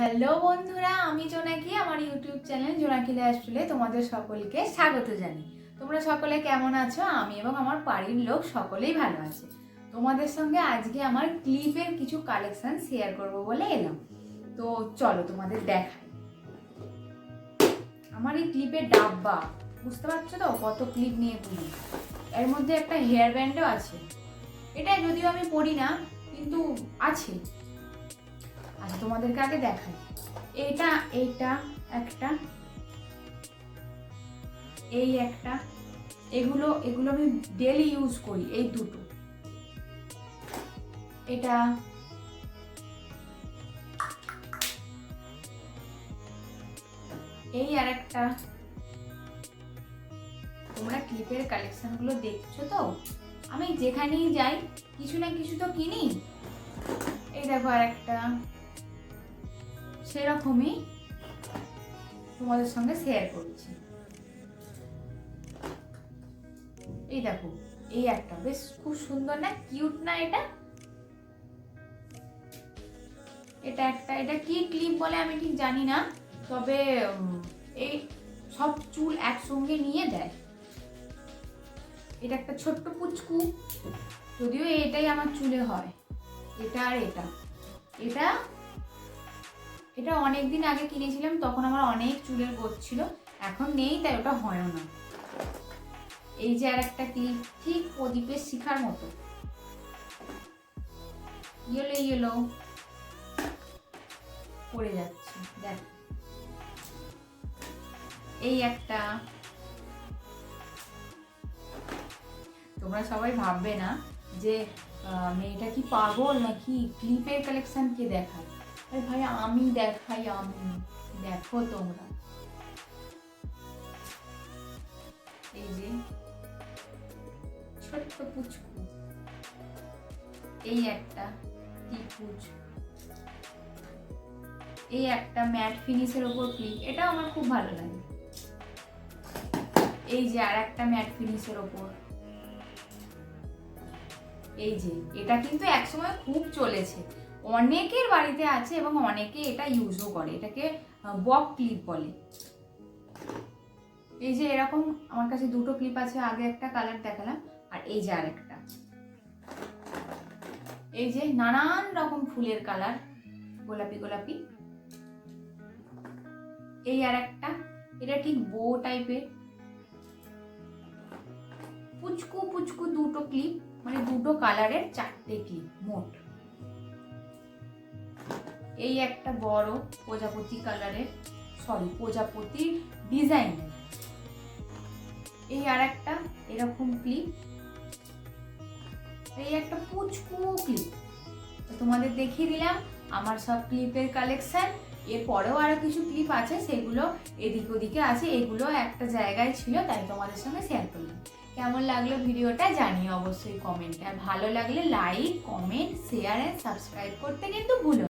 Hello বন্ধুরা, আমি জোনাকি, আমার ইউটিউব চ্যানেল জোনাকি লাইফস্টাইলে তোমাদের সকলকে স্বাগত জানি তোমরা সকলে কেমন আছো? আমি এবং আমার বাড়ির লোক সকলেই ভালো আছে। তোমাদের সঙ্গে আজকে আমার ক্লিপের কিছু কালেকশন শেয়ার করব বলে এলাম। তো চলো তোমাদের দেখাই। আমার এই ক্লিপের ডাব্বা, বুঝতে পারছ তো কত ক্লিপ নিয়ে পুরি এর মধ্যে একটা হেয়ার ব্যান্ডও আছে। এটা যদিও আমি পড়ি না, কিন্তু আছে। আচ্ছা তোমাদেরকে আগে দেখাই। এইটা এইটা, একটা। এই একটা। এগুলো এগুলো আমি ডেলি ইউজ করি, এই দুটো। এটা। এই আর একটা। তোমরা ক্লিপের কালেকশনগুলো দেখছ তো? আমি যেখানেই যাই, কিছু না কিছু তো কিনি। এই দেখো আর একটা। সেরকমই তোমাদের সঙ্গে শেয়ার করছি। এই দেখো, এই একটা বেশ খুব সুন্দর না কিউট না এটা? এটা একটা, এটা কি ক্লিপ বলে আমি ঠিক জানি না, তবে এই সব চুল একসঙ্গে নিয়ে দেয়। এটা একটা ছোট্ট পুচকু, যদিও এটাই আমার চুলে হয়। এটা আর এটা। এটা এটা অনেক দিন আগে কিনেছিলাম, তখন আমার অনেক চুলের গোছ ছিল, এখন নেই তাই ওটা হয়ও না। এই যে আর একটা ক্লিপ, ঠিক প্রদীপের শিখার মতো। Yellow yellow. পড়ে যাচ্ছে, দেখ। এই একটা। তোমরা সবাই ভাববে না যে মেয়েটা কি পাগল নাকি ক্লিপের কালেকশন কে দেখায়। আরে ভাই, আমি দেখাই আমি দেখো তোমরা। এই যে, ছোট্ট পুচকু। এই একটা ত্রিভুজ এই একটা ম্যাট ফিনিশের ওপর ক্লিপ এটা আমার খুব ভালো লাগে। এই যে আর একটা ম্যাট ফিনিশের ওপর। এই যে, এটা কিন্তু একসময় খুব চলেছে। অনেকের বাড়িতে আছে এবং অনেকে এটা ইউজও করে, এটাকে বক ক্লিপ বলে। এই যে এরকম আমার কাছে দুটো ক্লিপ আছে, আগে একটা কালার দেখালাম, আর এই যে আরেকটা। এই যে নানান রকম ফুলের কালার গোলাপি গোলাপি। এই আর একটা এটা ঠিক বো টাইপের পুচকু পুচকু দুটো ক্লিপ মানে দুটো কালারের চারটে ক্লিপ, মোট। এই একটা বড় প্রজাপতি কালারের সরি প্রজাপতির ডিজাইন এই আর একটা এরকম ক্লিপ এই একটা পুচকু ক্লিপ তো তোমাদের দেখিয়ে দিলাম আমার সব ক্লিপের কালেকশন এরপরেও আরও কিছু ক্লিপ আছে, সেগুলো এদিক ওদিকে আছে, এগুলো একটা জায়গায় ছিল, তাই তোমাদের সঙ্গে শেয়ার করলাম। কেমন লাগল ভিডিওটা জানিও অবশ্যই কমেন্টে আর ভালো লাগলে like comment share and subscribe করতে কিন্তু ভুলো।